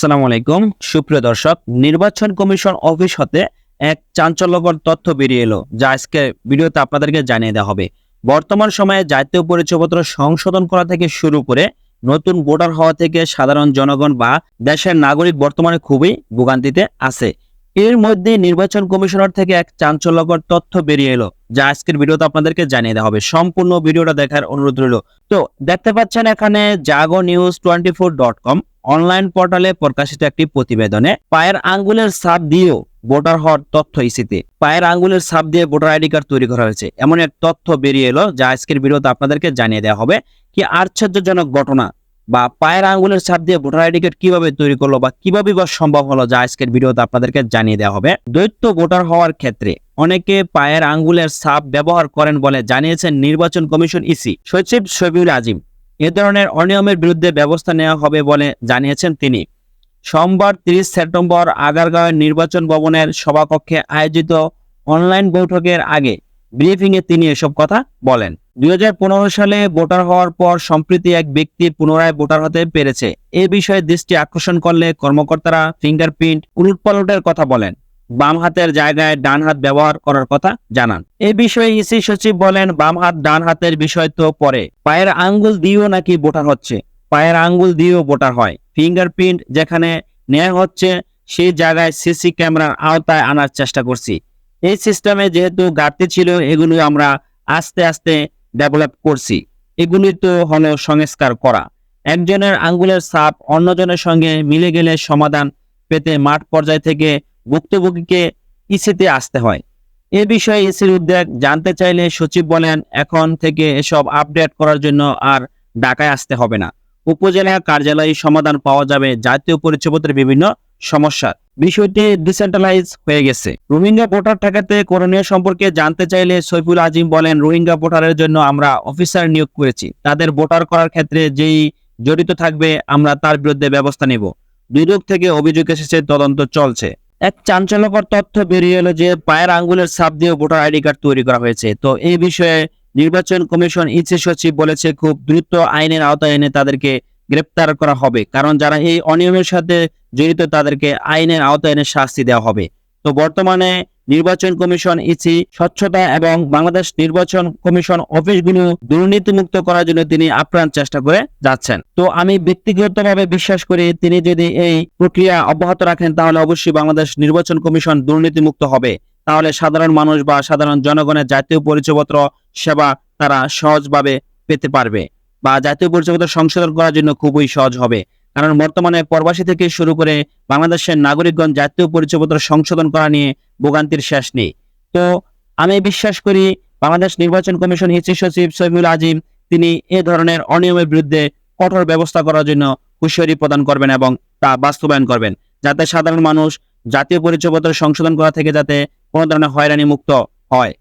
আসসালামু আলাইকুম। সুপ্রিয় দর্শক, নির্বাচন কমিশন অফিস হতে এক চাঞ্চল্যকর তথ্য বেরিয়ে এলো, যা আজকে ভিডিওতে আপনাদেরকে জানিয়ে দেওয়া হবে। বর্তমান সময়ে জাতীয় পরিচয়পত্র সংশোধন করা থেকে শুরু করে নতুন ভোটার হওয়া থেকে সাধারণ জনগণ বা দেশের নাগরিক বর্তমানে খুবই ভোগান্তিতে আছে। এর মধ্যে নির্বাচন কমিশনার থেকে এক চাঞ্চল্যকর তথ্য বেরিয়ে এলো, যা আজকের ভিডিওতে আপনাদেরকে জানিয়ে দেওয়া হবে। সম্পূর্ণ ভিডিওটা দেখার অনুরোধ রইল। তো দেখতে পাচ্ছেন এখানে Jago news twenty four dot com. Online পোর্টালে প্রকাশিত একটি প্রতিবেদনে পায়ের আঙ্গুলের ছাপ দিয়েও ভোটার হওয়ার তথ্য ইসিতে। পায়ের আঙ্গুলের ছাপ দিয়ে ভোটার আইডি কার্ড তৈরি করা হয়েছে। এমন এক তথ্য বেরিয়ে এলো যা আজকের ভিডিওতে আপনাদেরকে জানিয়ে দেওয়া হবে কি আশ্চর্যজনক ঘটনা বা পায়ের আঙ্গুলের ছাপ দিয়ে ভোটার আইডি কার্ড কীভাবে তৈরি করল বা কীভাবে বা সম্ভব হলো যা আজকের ভিডিওতে আপনাদেরকে জানিয়ে দেওয়া হবে। দ্বৈত ভোটার হওয়ার ক্ষেত্রে অনেকে পায়ের আঙ্গুলের ছাপ ব্যবহার করেন বলে জানিয়েছেন নির্বাচন কমিশন ইসি। সচিব শফিউল আজিম। এ ধরনের অনিয়মের বিরুদ্ধে ব্যবস্থা নেওয়া হবে বলে জানিয়েছেন তিনি। সোমবার তিরিশ সেপ্টেম্বর আগারগাঁওয়ের নির্বাচন ভবনের সভাকক্ষে আয়োজিত অনলাইন বৈঠকের আগে ব্রিফিং এ তিনি এসব কথা বলেন। দুই হাজার পনেরো সালে ভোটার হওয়ার পর সম্প্রতি এক ব্যক্তি পুনরায় ভোটার হতে পেরেছে। এ বিষয়ে দৃষ্টি আকর্ষণ করলে কর্মকর্তারা ফিঙ্গারপ্রিন্ট, উলটপালটের কথা বলেন। বাম হাতের জায়গায় ডান হাত ব্যবহার করার কথা জানান। এ বিষয়ে ইসি সচিব বলেন, বাম হাত ডান হাতের বিষয় তো পরে। পায়ের আঙ্গুল দিয়েও নাকি ভোটার হচ্ছে। পায়ের আঙ্গুল দিয়েও ভোটার হয়। ফিঙ্গারপ্রিন্ট যেখানে নেওয়া হচ্ছে, সেই জায়গায় সিসি ক্যামেরার আওতায় আনার চেষ্টা করছি। এই সিস্টেমে যেহেতু ঘাটতি ছিল, এগুলো আমরা আস্তে আস্তে ডেভেলপ করছি। এগুলি তো হলো সংস্কার করা। একজনের আঙ্গুলের ছাপ অন্যজনের সঙ্গে মিলে গেলে সমাধান পেতে মাঠ পর্যায় থেকে ভুক্তভোগীকে ইসিতে আসতে হয়। এ বিষয়ে ইসির উদ্যোগ জানতে চাইলে সচিব বলেন, এখন থেকে এসব আপডেট করার জন্য আর ঢাকায় আসতে হবে না। উপজেলা কার্যালয়ে সমাধান পাওয়া যাবে জাতীয় পরিচয়পত্রের বিভিন্ন সমস্যার বিষয়টি ডিসেন্ট্রালাইজ হয়ে গেছে। রোহিঙ্গা ভোটার ঠেকাতে করণীয় সম্পর্কে জানতে চাইলে সৈফুল আজিম বলেন, রোহিঙ্গা ভোটারের জন্য আমরা অফিসার নিয়োগ করেছি। তাদের ভোটার করার ক্ষেত্রে যেই জড়িত থাকবে, আমরা তার বিরুদ্ধে ব্যবস্থা নেব। দুদক থেকে অভিযোগ এসেছে, তদন্ত চলছে। এক চাঞ্চল্যকর তথ্য বেরিয়ে এলো যে পায়ের আঙ্গুলের ছাপ দিয়ে ভোটার আইডি কার্ড তৈরি করা হয়েছে। তো এই বিষয়ে নির্বাচন কমিশন ইসি সচিব বলেছে, খুব দ্রুত আইনের আওতায় এনে তাদেরকে গ্রেপ্তার করা হবে। কারণ যারা এই অনিয়মের সাথে জড়িত তাদেরকে আইনের আওতায় এনে শাস্তি দেওয়া হবে। তো বর্তমানে নির্বাচন কমিশন ইসি, স্বচ্ছতা এবং বাংলাদেশ নির্বাচন কমিশন অফিসগুলো দুর্নীতিমুক্ত করার জন্য তিনি আপ্রাণ চেষ্টা করে যাচ্ছেন। তো আমি ব্যক্তিগতভাবে বিশ্বাস করি তিনি যদি এই প্রক্রিয়া অব্যাহত রাখেন, তাহলে অবশ্যই বাংলাদেশ নির্বাচন কমিশন দুর্নীতিমুক্ত হবে। তাহলে সাধারণ মানুষ বা সাধারণ জনগণের জাতীয় পরিচয়পত্র, সেবা তারা সহজভাবে পেতে পারবে বা জাতীয় পরিচয়পত্র সংশোধন করার জন্য খুবই সহজ হবে। কারণ বর্তমানে প্রবাসী থেকে শুরু করে বাংলাদেশের নাগরিকগণ জাতীয় পরিচয়পত্র সংশোধন করা নিয়ে ভোগান্তির শেষ নেই। তো আমি বিশ্বাস করি বাংলাদেশ নির্বাচন কমিশন হিসি সচিব সৈমুল আজিম, তিনি এ ধরনের অনিয়মের বিরুদ্ধে কঠোর ব্যবস্থা করার জন্য হুঁশিয়ারি প্রদান করবেন এবং তা বাস্তবায়ন করবেন, যাতে সাধারণ মানুষ জাতীয় পরিচয়পত্র সংশোধন করা থেকে যাতে কোনো ধরনের হয়রানি মুক্ত হয়।